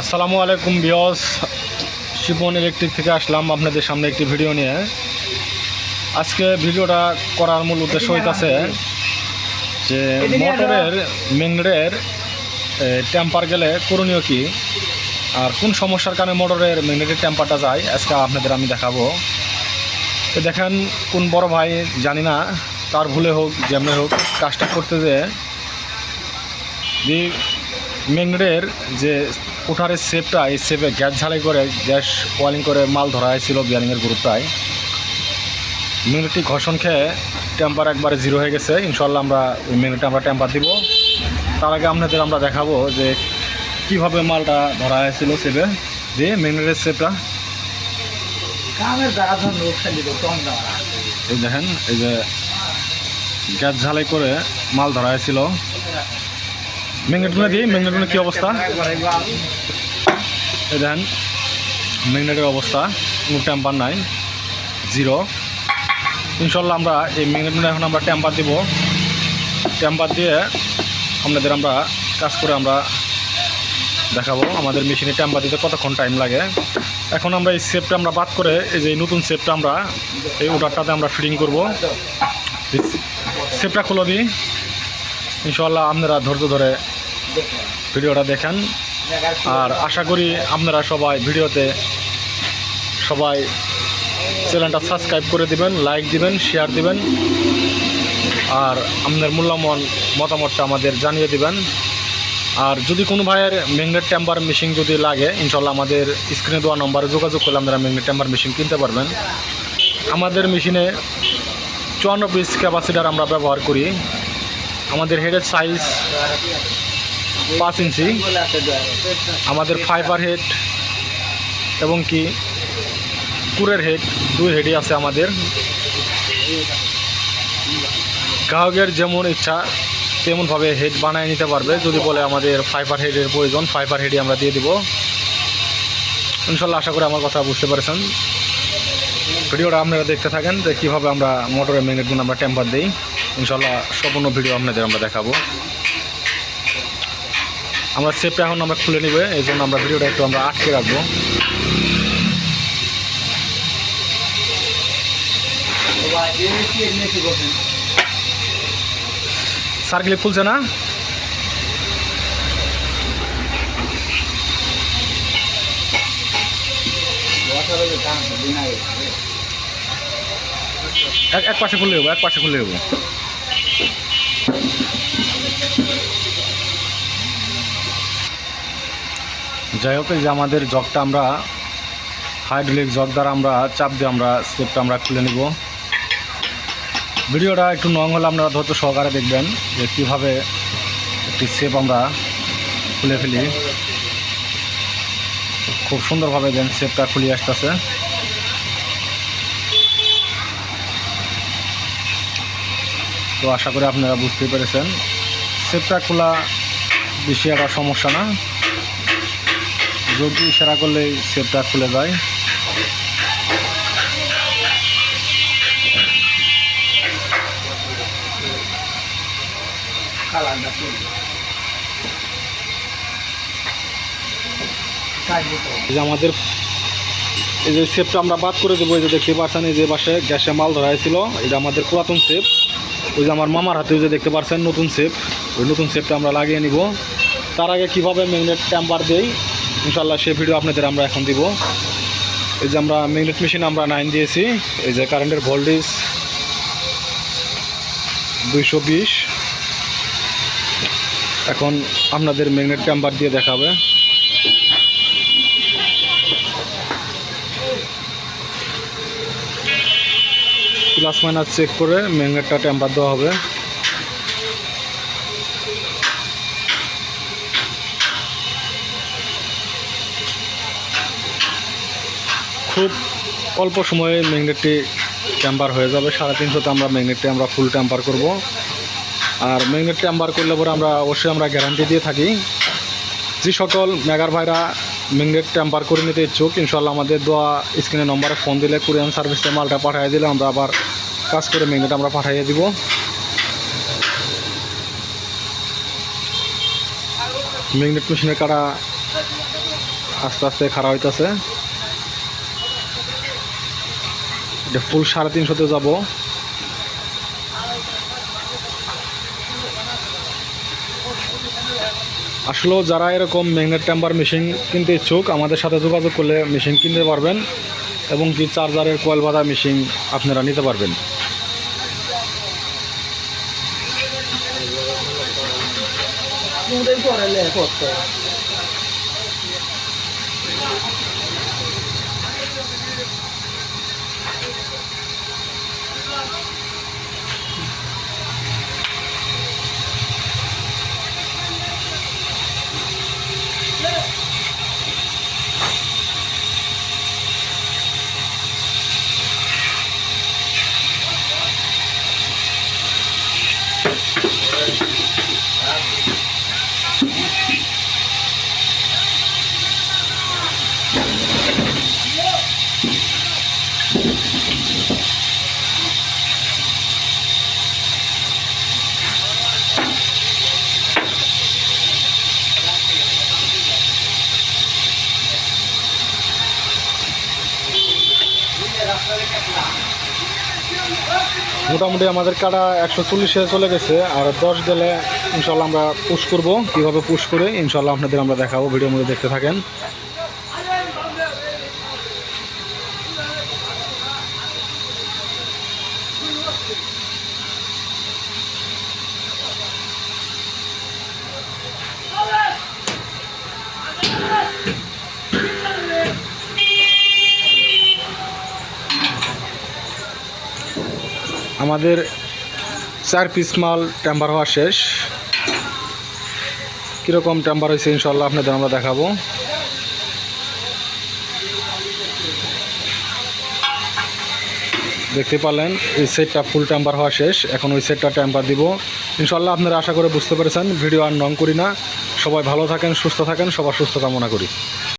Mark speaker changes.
Speaker 1: আসসালামু আলাইকুম বিয়স শিপন ইলেকট্রিক থেকে আসলাম আপনাদের সামনে একটি ভিডিও নিয়ে। আজকে ভিডিওটা করার মূল উদ্দেশ্য হইতাছে যে মোটরের মেংরের টেম্পার গেলে করণীয় কি? আর কোন সমস্যার কারণে মোটরের মেগনেটের টেম্পারটা যায়? আজকে আপনাদের আমি দেখাবো। তো দেখেন কোন বড় ভাই জানি না তার ভুলে হোক যেমনি হোক কাজটা করতে যে মেংরের যে কোঠারের সেপটা এই সেপে গ্যাস ঝালাই করে গ্যাস ওয়ালিং করে মাল ধরা হয়েছিল বিয়ারিংয়ের গ্রুপটায় মিনিটটি ঘর্ষণ খেয়ে টেম্পার একবারে জিরো হয়ে গেছে। ইনশাল্লাহ আমরা ওই মিনিটে আমরা টেম্পার দিব। তার আগে আপনাদের আমরা দেখাবো যে কীভাবে মালটা ধরা হয়েছিল সেপে যে মিনিটের সেপটা এই দেখেন এই যে গ্যাস ঝালাই করে মাল ধরা হয়েছিল। মেগনেটগুলো দিই মেগনেটগুলো কী অবস্থা? দেখেন ম্যাগনেটের অবস্থা, কোনো টেম্পার নাই জিরো ইনশাল্লাহ আমরা এই ম্যাগনেটগুলো এখন আমরা টেম্পার দিব। টেম্পার দিয়ে আপনাদের আমরা কাজ করে আমরা দেখাবো, আমাদের মেশিনে টেম্পার দিতে কতক্ষণ টাইম লাগে। এখন আমরা এই সেপটা আমরা বাদ করে, এই যে নতুন সেপটা আমরা, এই ওটারটাতে আমরা ফিটিং করব। সেপটা খুলে দিই। ইনশাল্লাহ আপনারা ধৈর্য ধরে ভিডিওটা দেখেন। আর আশা করি আপনারা সবাই ভিডিওতে সবাই চ্যানেলটা সাবস্ক্রাইব করে দিবেন, লাইক দিবেন শেয়ার দিবেন। আর আপনার মূল্যমন মতামতটা আমাদের জানিয়ে দিবেন। আর যদি কোনো ভাইয়ের ম্যাগনেট টেম্বার মেশিন যদি লাগে, ইনশাল্লাহ আমাদের স্ক্রিনে দেওয়া নম্বরে যোগাযোগ করলে আপনারা ম্যাগনেট টেম্বার মেশিন কিনতে পারবেন। আমাদের মেশিনে চুয়ান্ন পিস ক্যাপাসিটার আমরা ব্যবহার করি। আমাদের হেডের সাইজ পাঁচ ইঞ্চি। আমাদের ফাইবার হেড এবং কি কুরের হেড দুই হেডই আছে আমাদের। গ্রাহকের যেমন ইচ্ছা, তেমনভাবে হেড বানায় নিতে পারবে। যদি বলে আমাদের ফাইবার হেডের প্রয়োজন ফাইবার হেডই আমরা দিয়ে দিব। ইনশাল্লাহ আশা করি আমার কথা বুঝতে পেরেছেন। ভিডিওটা আপনারা দেখতে থাকেন, যে কীভাবে আমরা মোটরের ম্যাগনেটগুলো আমরা টেম্পার দিই। ইনশাল্লাহ সম্পূর্ণ ভিডিও আপনাদের আমরা দেখাবো। আমরা সেপটা এখন আমরা খুলে নিবে, এই জন্য আমরা ভিডিওটা একটু আমরা আটকে রাখব। সার্কেলে খুলছে না? এক পাশে খুলে হব এক পাশে খুলে হব যাই হোক যে আমাদের জগটা আমরা হাইড্রোলিক জগ দ্বারা আমরা, চাপ দিয়ে আমরা স্টেপটা আমরা খুলে নিব। ভিডিওটা একটু নং হলে আপনারা ধৈর্য সহকারে দেখবেন যে কীভাবে একটি সেপ আমরা খুলে ফেলি। খুব সুন্দরভাবে দেন স্টেপটা খুলে আসতেছে। তো আশা করি আপনারা বুঝতেই পেরেছেন। স্টেপটা খোলা বেশি একটা সমস্যা না। যদি ইশারা করলেই সেপটা খুলে যায় আমাদের, এই যে সেপটা আমরা বাদ করে দেবো, এই যে দেখতে পাচ্ছেন এই যে পাশে গ্যাসে মাল ধরা হয়েছিল, এটা আমাদের পুরাতন সেপ ওই যে আমার মামার হাতে, ওই যে দেখতে পাচ্ছেন নতুন সেপ ওই নতুন সেপটা আমরা লাগিয়ে নিব। তার আগে কীভাবে ম্যাগনেট ট্যাম্পার দেই? ইনশাল্লাহ সেই ভিডিও আপনাদের আমরা এখন দিব। এই যে আমরা ম্যাগনেট মেশিন আমরা নাইন দিয়েছি, এই যে কারেন্টের ভোল্টেজ দুইশো বিশ। এখন আপনাদের ম্যাগনেট ট্যাম্পার দিয়ে দেখাবে। প্লাস মাইনাস চেক করে ম্যাগনেটটা টেম্পার দেওয়া হবে। খুব অল্প সময়ে ম্যাগনেটটি ট্যাম্পার হয়ে যাবে। সাড়ে তিনশোতে আমরা ম্যাগনেটটি, আমরা ফুল ট্যাম্পার করব। আর ম্যাগনেট টেম্পার করলে পরে আমরা অবশ্যই আমরা গ্যারান্টি দিয়ে থাকি, যে সকল মেগার ভাইরা ম্যাগনেট ট্যাম্পার করে নিতে ইচ্ছুক ইনশাল্লাহ আমাদের দেওয়া স্ক্রিনে নম্বরে ফোন দিলে কুরিয়ান সার্ভিসে মালটা পাঠিয়ে দিলে আমরা আবার কাজ করে ম্যাগনেট আমরা পাঠিয়ে দিব। ম্যাগনেট মেশিনের কাটা আস্তে আস্তে খারাপ হইতাছে। এটা ফুল সাড়ে তিনশোতে যাব। আসলেও যারা এরকম ম্যাগনেট টেম্পার মেশিন কিনতে ইচ্ছুক, আমাদের সাথে যোগাযোগ করলে মেশিন কিনতে পারবেন এবং কি চার্জারের কয়েল বাঁধা মেশিন আপনারা নিতে পারবেন। মোটামুটি আমাদের কাটা একশো চল্লিশে চলে গেছে, আর দশ গেলে ইনশাল্লাহ আমরা পুশ করব। কীভাবে পুশ করে, ইনশাল্লাহ আপনাদের আমরা দেখাবো ভিডিওর মধ্যে দেখতে থাকেন। আমাদের চার পিস মাল টেম্পার হওয়া শেষ। কীরকম টেম্পার হয়েছে ইনশাল্লাহ আপনাদের আমরা দেখাবো। দেখতে পারলেন, এই সেটটা ফুল টেম্পার হওয়া শেষ। এখন ওই সেটটা টেম্পার দিব। ইনশাল্লাহ আপনারা আশা করে বুঝতে পেরেছেন, ভিডিও আর নং করি না। সবাই ভালো থাকেন, সুস্থ থাকেন, সবার সুস্থ কামনা করি।